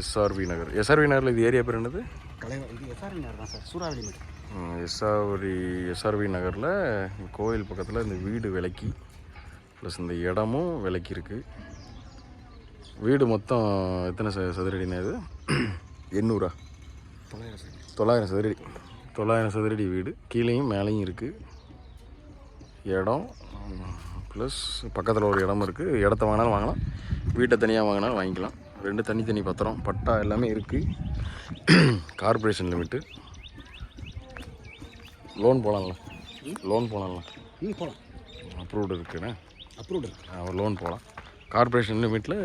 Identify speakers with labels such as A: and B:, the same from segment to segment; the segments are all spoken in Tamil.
A: எஸ்ஆர்வி நகர். எஸ்ஆர்வி நகரில் இது ஏரியா பேர் என்னது?
B: கலைவர் இது எஸ்ஆர்வி நகர் தான் சார். சூறாவளி
A: எஸ்ஆர்வி எஸ்ஆர்வி நகரில் கோயில் பக்கத்தில் இந்த வீடு விலைக்கு ப்ளஸ் இந்த இடமும் விலைக்கு இருக்குது வீடு மொத்தம் எத்தனை ச சதுரடினா இது? எண்ணூறா.
B: தொள்ளாயிரம்
A: சதுரடி. தொள்ளாயிரம் சதுரடி. வீடு. கீழேயும் மேலேயும் இருக்குது இடம் ப்ளஸ் பக்கத்தில் ஒரு இடம் இருக்குது இடத்த வாங்கினாலும் வாங்கலாம். வீட்டை தனியாக வாங்கினாலும் வாங்கிக்கலாம். ரெண்டு தனித்தனி பத்திரம் பட்டா எல்லாமே இருக்குது கார்ப்பரேஷன் லிமிட்டு லோன் போகலாம்ல லோன் போகலாம்ல
B: ம் போகலாம்
A: அப்ரூவ்டு இருக்குண்ணே
B: அப்ரூவ்டு இருக்கு.
A: லோன் போகலாம் கார்ப்பரேஷன் லிமிட்டில்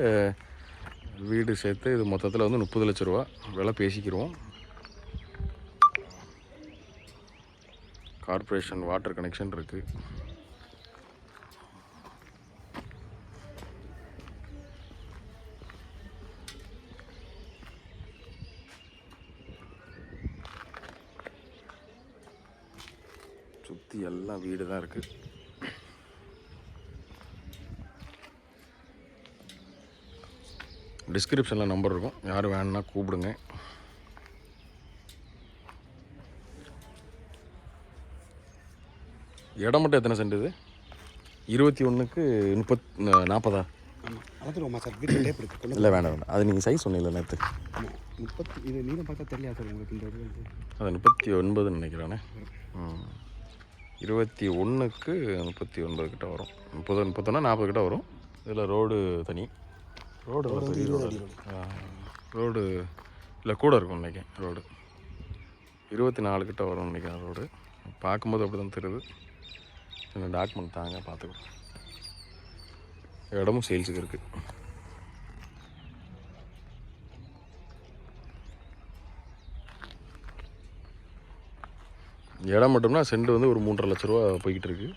A: வீடு சேர்த்து இது மொத்தத்தில் வந்து முப்பது லட்ச ரூபா விலை பேசிக்கிருவோம். கார்ப்பரேஷன் வாட்டர் கனெக்ஷன் இருக்குது சுற்றி எல்லாம் வீடு தான் இருக்குது டிஸ்கிரிப்ஷனில் நம்பர் இருக்கும். யார் வேணும்னா கூப்பிடுங்க. இடம் மட்டும் எத்தனை சென்ட் இது? இருபத்தி ஒன்றுக்கு முப்பத் நாற்பதா இல்லை வேண்டாம் வேண்டாம் அது நீங்கள் சைஸ் சொன்னீங்களா நேற்று
B: முப்பத்தி இது நீளம் பார்த்தா தெரியாது சார் உங்களுக்கு இந்த.
A: அது முப்பத்தி ஒன்பதுன்னு நினைக்கிறேனே. ம். இருபத்தி ஒன்றுக்கு முப்பத்தி ஒன்பது கிட்ட வரும். முப்பது முப்பத்தொன்னா நாற்பது கிட்ட வரும். இதில் ரோடு தனி. ரோடு
B: ரோடு
A: பெரிய இல்லை கூட இருக்கும் நினைக்கிறேன் ரோடு. இருபத்தி நாலு கிட்ட வரும் நினைக்கிறேன் ரோடு. பார்க்கும்போது அப்படி தான் தெரியுது. இந்த டாக்குமெண்ட் தாங்க பார்த்துக்கலாம் இடமும் சேல்ஸுக்கு இருக்குது இடம் மட்டும்னா செண்டு வந்து ஒரு மூன்றரை லட்ச ரூபா போய்கிட்டு இருக்கு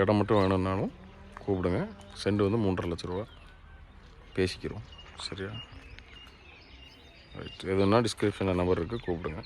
A: இடம் மட்டும் வேணும்னாலும் கூப்பிடுங்க. செண்டு வந்து மூன்றரை லட்ச ரூபா பேசிக்கிறோம். சரியா? ரைட் எதுனா டிஸ்கிரிப்ஷனில் நம்பர் இருக்குது கூப்பிடுங்க.